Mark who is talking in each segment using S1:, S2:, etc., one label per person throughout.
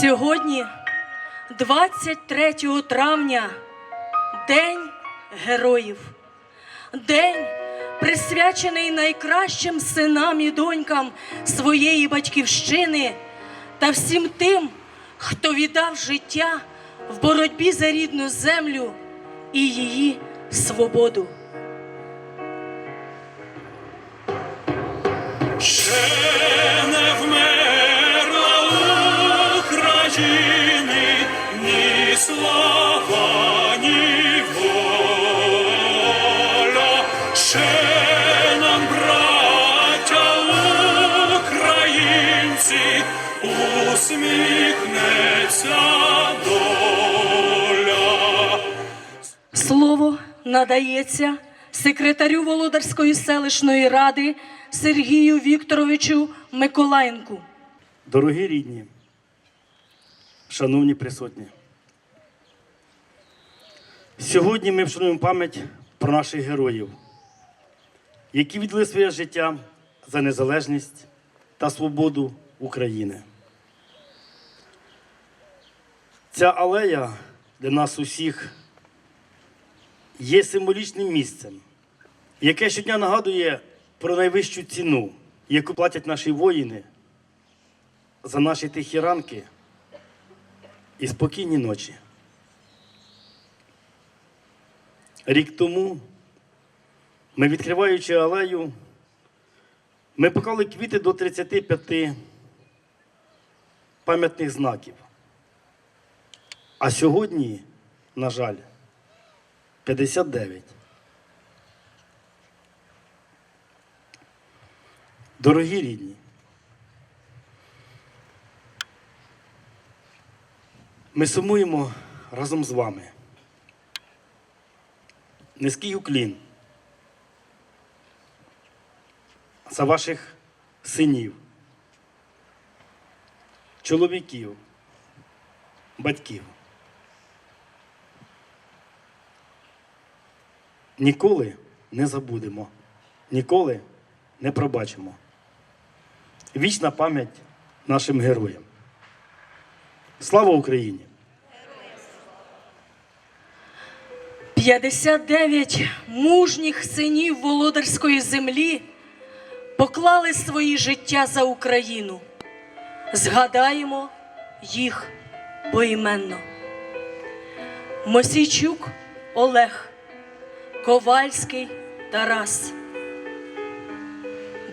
S1: Сьогодні, 23 травня, День Героїв, день, присвячений найкращим синам і донькам своєї батьківщини та всім тим, хто віддав життя в боротьбі за рідну землю і її свободу.
S2: Слава, ні воля. Ще нам, браття українці, усміхнеться доля.
S1: Слово надається секретарю Володарської селищної ради Сергію Вікторовичу Миколаєнку.
S3: Дорогі рідні, шановні присутні, сьогодні ми вшануємо пам'ять про наших героїв, які віддали своє життя за незалежність та свободу України. Ця алея для нас усіх є символічним місцем, яке щодня нагадує про найвищу ціну, яку платять наші воїни за наші тихі ранки і спокійні ночі. Рік тому ми, відкриваючи алею, ми поклали квіти до 35 пам'ятних знаків. А сьогодні, на жаль, 59. Дорогі рідні, Ми сумуємо разом з вами. Низький уклін за ваших синів, чоловіків, батьків. Ніколи не забудемо, ніколи не пробачимо. Вічна пам'ять нашим героям. Слава Україні!
S1: 59 мужніх синів володарської землі поклали свої життя за Україну. Згадаємо їх поіменно. Мосійчук Олег, Ковальський Тарас,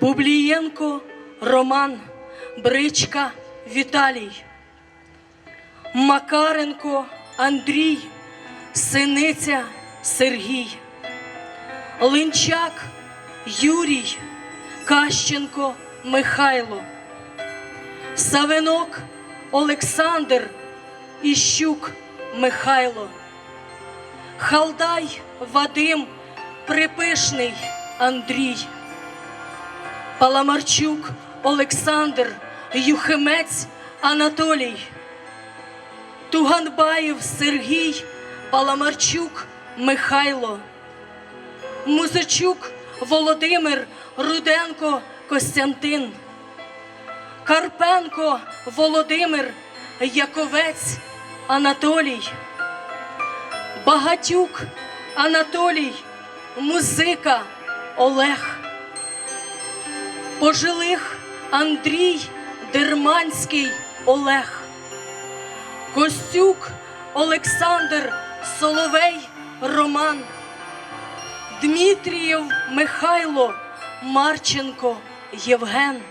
S1: Бублієнко Роман, Бричка Віталій. Макаренко Андрій, Синиця Сергій, Линчак Юрій, Кащенко Михайло, Савинок Олександр Іщук Михайло, Халдай Вадим Припишний Андрій, Паламарчук Олександр Юхимець Анатолій. Туганбаєв Сергій, Паламарчук Михайло, Музичук Володимир, Руденко Костянтин, Карпенко Володимир, Яковець Анатолій, Багатюк Анатолій, Музика Олег, Пожилих Андрій Дерманський Олег. Костюк Олександр Соловей Роман, Дмитрієв Михайло Марченко Євген,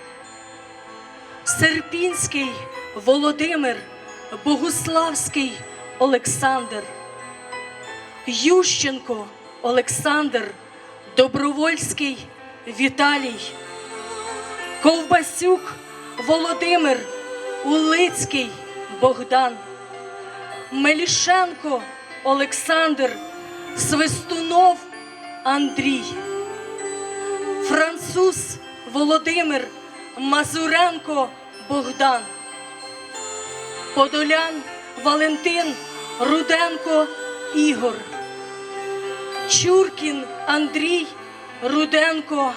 S1: Серпінський Володимир Богуславський Олександр, Ющенко Олександр Добровольський Віталій, Ковбасюк Володимир Улицький Богдан. Мелішенко Олександр, Свистунов Андрій, Француз Володимир, Мазуренко Богдан, Подолян Валентин, Руденко Ігор, Чуркін Андрій, Руденко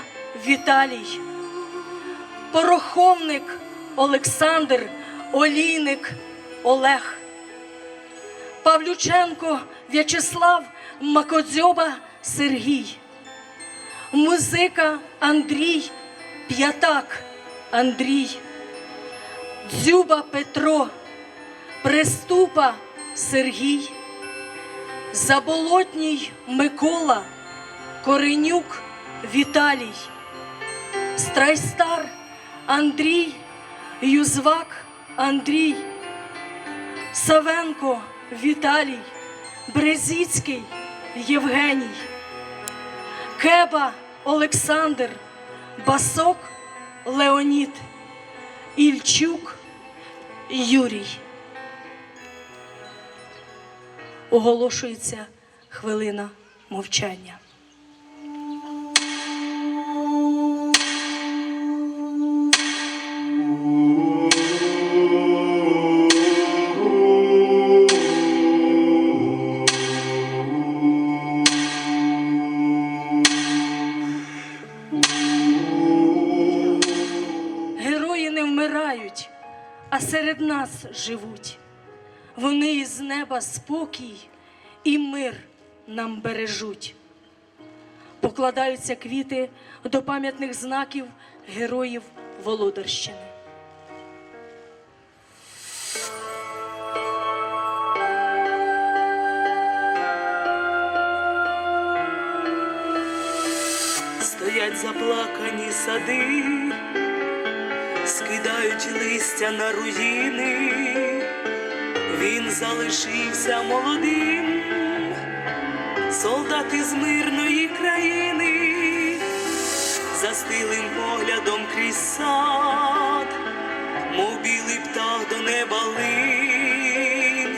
S1: Віталій, Пороховник Олександр, Олійник Олег, Павлюченко В'ячеслав Макодзьоба Сергій, музика Андрій, П'ятак Андрій, Дзюба Петро, Приступа Сергій, Заболотній Микола, Коренюк Віталій, Страйстар Андрій, Юзвак Андрій, Савенко Віталій, Брезіцький Євгеній, Кеба Олександр, Басок Леонід, Ільчук Юрій. Оголошується хвилина мовчання. Серед нас живуть. Вони із неба спокій і мир нам бережуть. Покладаються квіти до пам'ятних знаків героїв Володарщини.
S4: Стоять заплакані сади, скидають листя на руїни, він залишився молодим, солдат із мирної країни, застилим поглядом крізь сад, мов білий птах до неба линь,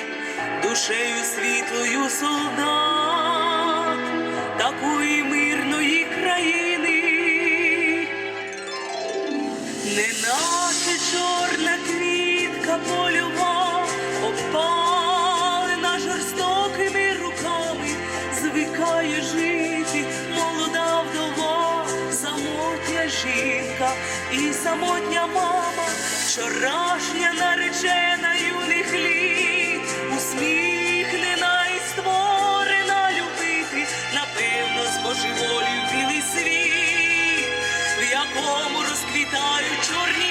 S4: душею світлою солдат, і самотня мама, вчорашня наречена юних літ, усміхнена і створена любити, напевно, з божеволів білий світ, в якому розквітають чорні.